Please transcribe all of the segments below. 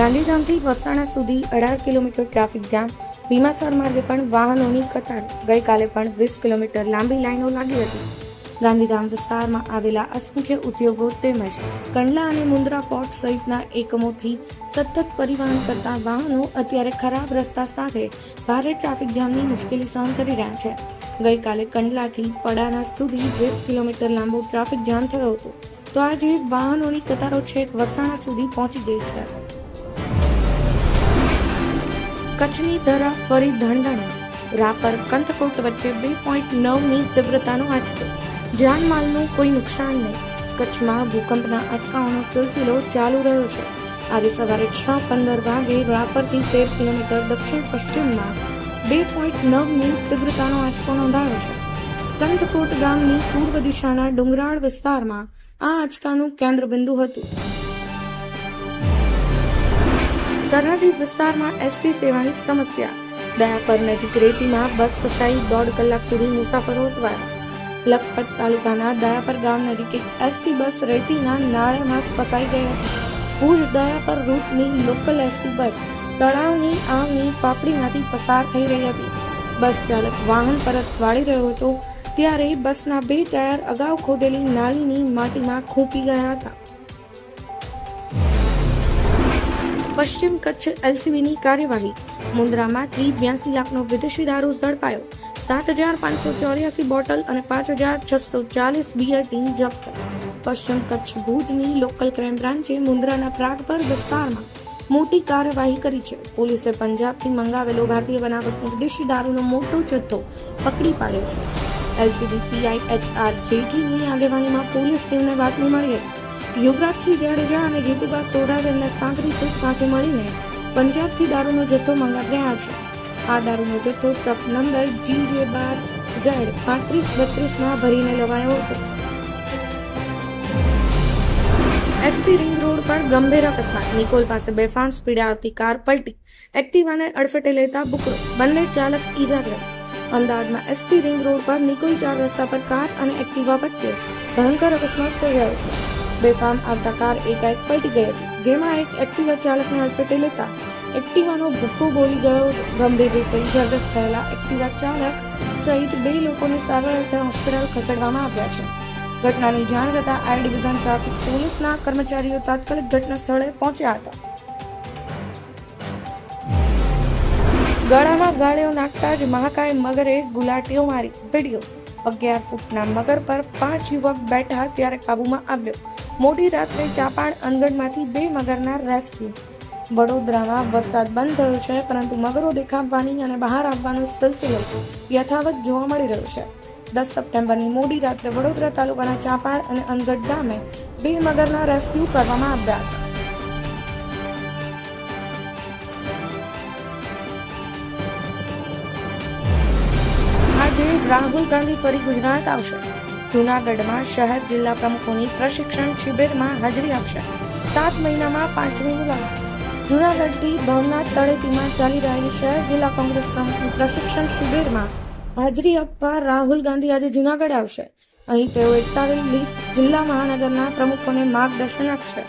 ગાંધીધામથી વરસાણા સુધી અઢાર kilometre traffic jam. Bhimasar માર્ગે પણ વાહનોની કતાર. ગઈકાલે પણ વીસ કિલોમીટર લાંબી લાઈનો લાગી હતી. ગાંધીધામ વિસ્તારમાં આવેલા અસંખ્ય ઉદ્યોગો તેમજ કંડલા અને મુન્દ્રા પોર્ટ સહિતના એકમોથી સતત પરિવહન કરતા વાહનો અત્યારે ખરાબ રસ્તા સાથે ભારે ટ્રાફિક જામની મુશ્કેલી સહન કરી રહ્યા છે. ગઈકાલે કંડલાથી પડાના સુધી વીસ કિલોમીટર લાંબો ટ્રાફિક જામ થયો હતો. તો આજે વાહનોની કતારો છેક વરસાણા સુધી પહોંચી ગઈ છે. કચ્છની ધરા ફરી ધણધણા રાપર કંથકોટ વચ્ચે બે પોઈન્ટ નવની તીવ્રતાનો આંચકો. જાનમાલનું કોઈ નુકસાન નહીં. કચ્છમાં ભૂકંપના આંચકાઓનો સિલસિલો ચાલુ રહ્યો છે. આજે સવારે છ પંદર વાગે રાપરથી તેર કિલોમીટર દક્ષિણ પશ્ચિમમાં બે પોઈન્ટ નવની તીવ્રતાનો આંચકો નોંધાયો છે. કંથકોટ ગામની પૂર્વ દિશાના ડુંગરાળ વિસ્તારમાં આ આંચકાનું કેન્દ્રબિંદુ હતું. સરહદી વિસ્તારમાં એસટી સેવાની સમસ્યા. દયાપર નજીક રેતીમાં બસ ફસાઈ દોઢ કલાક સુધી મુસાફરો અટવાયા લખપત તાલુકાના દયાપર ગામ નજીક એક એસટી બસ રેતીના નાળામાં ફસાઈ ગઈ હતી. ભુજ દયાપર રૂટની લોકલ એસટી બસ તળાવની આમની પાપડીમાંથી પસાર થઈ રહી હતી. બસ ચાલક વાહન પરત વાળી રહ્યો હતો, ત્યારે બસના બે ટાયર અગાઉ ખોદેલી નાલીની માટીમાં ખૂંપી ગયા હતા. પશ્ચિમ કચ્છ એલસીબીની કાર્યવાહી. મુન્દ્રામાંથી બ્યાસી લાખનો વિદેશી દારૂ ઝડપાયો. સાત હજાર પાંચસો ચોર્યાસી બોટલ અને પાંચ હજાર છસો ચાલીસ બિયર ટીન જપ્ત. પશ્ચિમ કચ્છ ભુજની લોકલ ક્રાઇમ બ્રાન્ચે મુન્દ્રાના પ્રાગપર વિસ્તારમાં મોટી કાર્યવાહી કરી છે. પોલીસે પંજાબથી મંગાવેલો ભારતીય બનાવટનો વિદેશી દારૂનો મોટો જથ્થો પકડી પાડ્યો છે. એલસીબી પીઆઈ એચ આર જેઠીની આગેવાનીમાં પોલીસ ટીમને બાતમી મળી હતી. યુવરાજસિંહ જાડેજા અને જીતુદાસ સોઢા તેમના સાગરીતો સાથે મળીને પંજાબથી દારૂનો જથ્થો મંગાવી રહ્યા છે. આ દારૂનો જથ્થો ટ્રક નંબર જી જે બાર ઝેડ પાંત્રીસ બત્રીસમાં ભરીને લવાયો હતો. એસપી રિંગ રોડ પર ગંભીર અકસ્માત. નિકોલ પાસે બેફામ સ્પીડે આવતી કાર પલટી. એક્ટિવાને અડફેટે લેતા બુકડો. બંને ચાલક ઈજાગ્રસ્ત. અમદાવાદમાં એસપી રિંગ રોડ પર નિકોલ ચાર રસ્તા પર કાર અને એક્ટિવા વચ્ચે ભયંકર અકસ્માત સર્જાયો છે. બેફામ આવતા કાર એકાએક પલટી ગઈ હતી. જેમાં એક એક્ટિવા ચાલકને અડફેટે લેતા એક્ટિવાનો ભૂક્કો બોલી ગયો ગંભીર રીતે ઇજાગ્રસ્ત થયેલા એક્ટિવા ચાલક સહિત બે લોકોને સારવાર અર્થે હોસ્પિટલ ખસેડવામાં આવ્યા છે. ઘટનાની જાણ થતાં આર ડિવિઝન ટ્રાફિક પોલીસના કર્મચારીઓ તાત્કાલિક ઘટના સ્થળે પહોંચ્યા હતા. ગળામાં ગાળીઓ નાખતા જ મહાકાય મગરે ગુલાટીઓ મારી વીડિયો અગિયાર ફૂટના મગર પર પાંચ યુવક બેઠા ત્યારે કાબુમાં આવ્યો. મોડી રાત્રે ચાપાણ અનગઢમાંથી બે મગરના રેસ્ક્યુ. વડોદરામાં વરસાદ બંધ થયો છે, પરંતુ મગરો દેખાવવાની અને બહાર આવવાનો સિલસિલો યથાવત જોવા મળી રહ્યો છે. દસ સપ્ટેમ્બરની મોડી રાત્રે વડોદરા તાલુકાના ચાપાણ અને અનગઢ ગામે બે મગરના રેસ્ક્યુ કરવામાં આવ્યા હતા. આજે રાહુલ ગાંધી ફરી ગુજરાત આવશે. જૂનાગઢમાં શહેર જિલ્લા પ્રમુખોની પ્રશિક્ષણ શિબિરમાં હાજરી આપશે. સાત મહિનામાં પાંચમી મુલાકાત જૂનાગઢથી ભવનાથ તળેટીમાં ચાલી રહેલી શહેર જિલ્લા કોંગ્રેસ પ્રમુખની પ્રશિક્ષણ શિબિરમાં હાજરી આપવા રાહુલ ગાંધી આજે જૂનાગઢ આવશે. અહીં તેઓ એકતાલીસ જિલ્લા મહાનગરના પ્રમુખોને માર્ગદર્શન આપશે.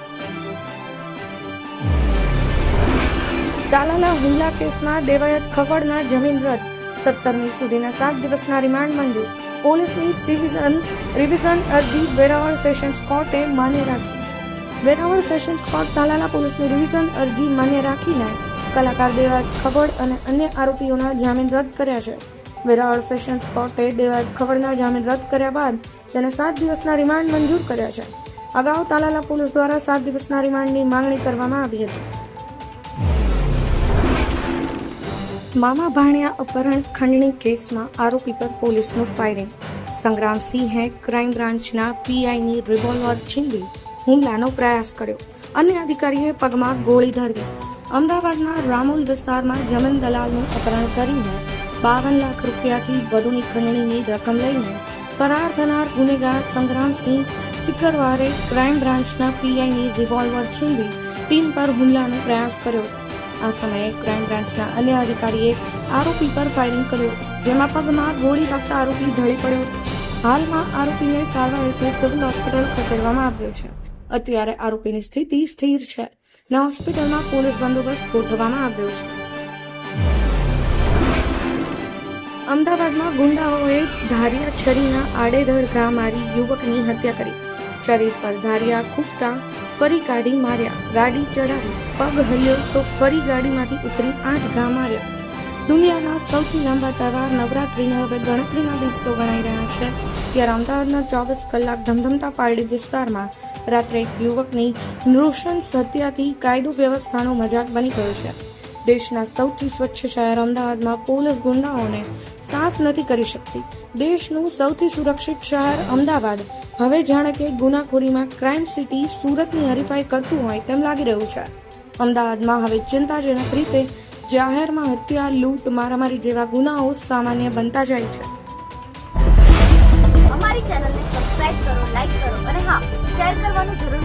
તાલાલા હુમલા કેસમાં દેવાયત ખવડના જમીન રદ. સત્તરમી સુધીના સાત દિવસના રિમાન્ડ મંજૂર. પોલીસની સિવિઝન રિવિઝન અરજી વેરાવળ સેશન્સ કોર્ટે માન્ય રાખી. વેરાવળ સેશન્સ કોર્ટ તાલાલા પોલીસની રિવિઝન અરજી માન્ય રાખીને કલાકાર દેવા ખબડ અને અન્ય આરોપીઓના જામીન રદ કર્યા છે. વેરાવળ સેશન્સ કોર્ટે દેવા ખબરના જામીન રદ કર્યા બાદ તેને સાત દિવસના રિમાન્ડ મંજૂર કર્યા છે. અગાઉ તાલાલા પોલીસ દ્વારા સાત દિવસના રિમાન્ડની માંગણી કરવામાં આવી હતી. મામા ભાણિયા અપહરણ ખંડણી કેસમાં આરોપી પર પોલીસનું ફાયરિંગ સંગ્રામસિંહે ક્રાઇમ બ્રાન્ચના પીઆઈની રિવોલ્વર છીનવી હુમલાનો પ્રયાસ કર્યો અન્ય અધિકારીએ પગમાં ગોળી ધરવી. અમદાવાદના રામોલ વિસ્તારમાં જમીન દલાલનું અપહરણ કરીને બાવન લાખ રૂપિયાથી વધુની ખંડણીની રકમ લઈને ફરાર થનાર ગુનેગાર સંગ્રામસિંહ શિખરવારે ક્રાઇમ બ્રાન્ચના પીઆઈની રિવોલ્વર છીનવી ટીમ પર હુમલાનો પ્રયાસ કર્યો. આ સમયે ક્રાઇમ બ્રાન્ચના અન્ય અધિકારીએ આરોપી પર ફાયરિંગ કર્યું, જેમાં પગમાં ગોળી લાગતા આરોપી ઢળી પડ્યો. હાલમાં આરોપીને સારવાર રીતે સિવિલ હોસ્પિટલ ખસેડવામાં આવ્યો છે. અત્યારે આરોપીની સ્થિતિ સ્થિર છે. ને હોસ્પિટલમાં પોલીસ બંદોબસ્ત ગોઠવવામાં આવ્યો છે. અમદાવાદમાં ગુંડાઓએ ધારિયા છરીના આડેધડ ઘા મારી યુવકની હત્યા કરી. શરીર પર ધારિયા ખૂબતા ફરી કાઢી માર્યા. ગાડી ચડાવી પગ હલ્યો તો ફરી ગાડીમાંથી ઉતરી આઠ ઘા માર્યા. દુનિયાના સૌથી લાંબા તહેવાર નવરાત્રીને હવે ગણતરીના દિવસો ગણાઈ રહ્યા છે. ત્યારે અમદાવાદના ચોવીસ કલાક ધમધમતા પારડી વિસ્તારમાં રાત્રે એક યુવકની નૃશંસ હત્યાથી કાયદો વ્યવસ્થાનો મજાક બની ગયો છે. દેશના સૌથી સ્વચ્છ શહેર અમદાવાદમાં પોલીસ ગુંડાઓને સાફ નથી કરી શકતી. દેશનું સૌથી સુરક્ષિત શહેર અમદાવાદ. હવે જાણે કે ગુનાખોરીમાં ક્રાઇમ સિટી સુરતની હરીફાઈ કરતું હોય તેમ લાગી રહ્યું છે. અમદાવાદમાં હવે ચિંતાજનક રીતે જાહેરમાં હત્યા લૂંટ, મારામારી જેવા ગુનાઓ સામાન્ય બનતા જાય છે. અમારી ચેનલને સબસ્ક્રાઇબ કરો લાઈક કરો અને હા શેર કરવાનું જરૂર